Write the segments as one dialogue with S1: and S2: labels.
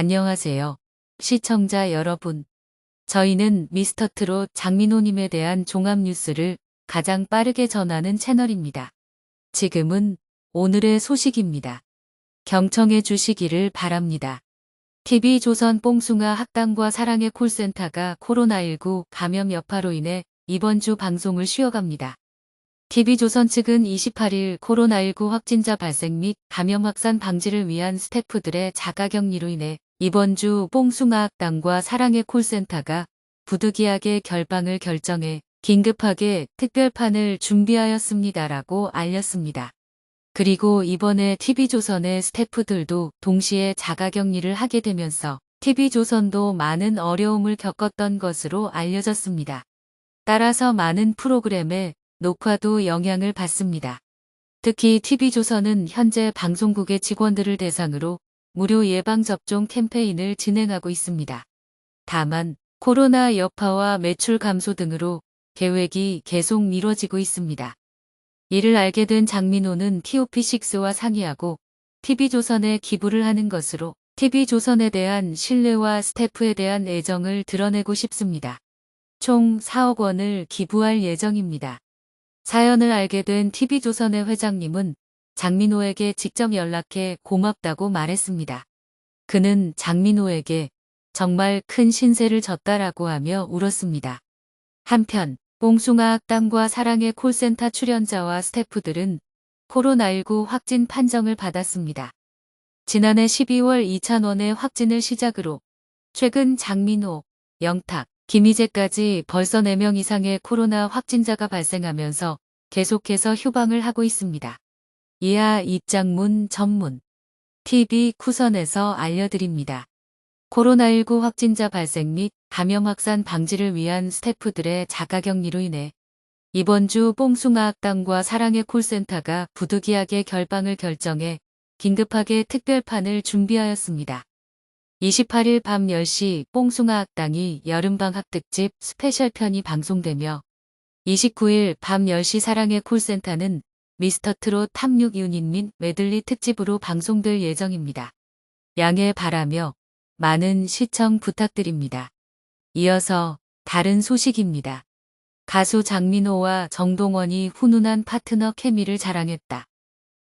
S1: 안녕하세요. 시청자 여러분. 저희는 미스터트롯 장민호님에 대한 종합 뉴스를 가장 빠르게 전하는 채널입니다. 지금은 오늘의 소식입니다. 경청해 주시기를 바랍니다. TV조선 뽕숭아 학당과 사랑의 콜센터가 코로나19 감염 여파로 인해 이번 주 방송을 쉬어갑니다. TV조선 측은 28일 코로나19 확진자 발생 및 감염 확산 방지를 위한 스태프들의 자가격리로 인해 이번 주 뽕숭아 학당과 사랑의 콜센터가 부득이하게 결방을 결정해 긴급하게 특별판을 준비하였습니다라고 알렸습니다. 그리고 이번에 TV조선의 스태프들도 동시에 자가격리를 하게 되면서 TV조선도 많은 어려움을 겪었던 것으로 알려졌습니다. 따라서 많은 프로그램의 녹화도 영향을 받습니다. 특히 TV조선은 현재 방송국의 직원들을 대상으로 무료 예방접종 캠페인을 진행하고 있습니다. 다만 코로나 여파와 매출 감소 등으로 계획이 계속 미뤄지고 있습니다. 이를 알게 된 장민호는 TOP6와 상의하고 TV조선에 기부를 하는 것으로 TV조선에 대한 신뢰와 스태프에 대한 애정을 드러내고 싶습니다. 총 4억 원을 기부할 예정입니다. 사연을 알게 된 TV조선의 회장님은 장민호에게 직접 연락해 고맙다고 말했습니다. 그는 장민호에게 정말 큰 신세를 졌다라고 하며 울었습니다. 한편 뽕숭아 학당과 사랑의 콜센터 출연자와 스태프들은 코로나19 확진 판정을 받았습니다. 지난해 12월 2,000원의 확진을 시작으로 최근 장민호, 영탁, 김희재까지 벌써 4명 이상의 코로나 확진자가 발생하면서 계속해서 휴방을 하고 있습니다. 이하 입장문 전문 TV 쿠선에서 알려드립니다. 코로나19 확진자 발생 및 감염 확산 방지를 위한 스태프들의 자가격리로 인해 이번 주 뽕숭아 학당과 사랑의 콜센터가 부득이하게 결방을 결정해 긴급하게 특별판을 준비하였습니다. 28일 밤 10시 뽕숭아 학당이 여름방학 특집 스페셜편이 방송되며 29일 밤 10시 사랑의 콜센터는 미스터트롯 탑6 유닛 및 메들리 특집으로 방송될 예정입니다. 양해 바라며 많은 시청 부탁드립니다. 이어서 다른 소식입니다. 가수 장민호와 정동원이 훈훈한 파트너 케미를 자랑했다.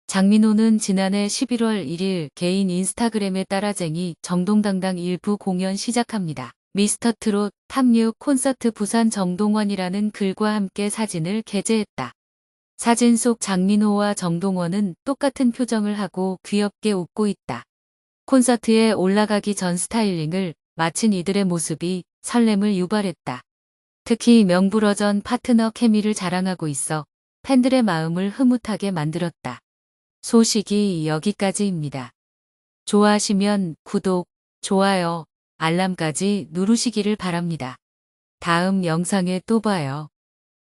S1: 장민호는 지난해 11월 1일 개인 인스타그램에 따라쟁이 정동당당 일부 공연 시작합니다. 미스터트롯 탑6 콘서트 부산 정동원이라는 글과 함께 사진을 게재했다. 사진 속 장민호와 정동원은 똑같은 표정을 하고 귀엽게 웃고 있다. 콘서트에 올라가기 전 스타일링을 마친 이들의 모습이 설렘을 유발했다. 특히 명불허전 파트너 케미를 자랑하고 있어 팬들의 마음을 흐뭇하게 만들었다. 소식이 여기까지입니다. 좋아하시면 구독, 좋아요, 알람까지 누르시기를 바랍니다. 다음 영상에 또 봐요.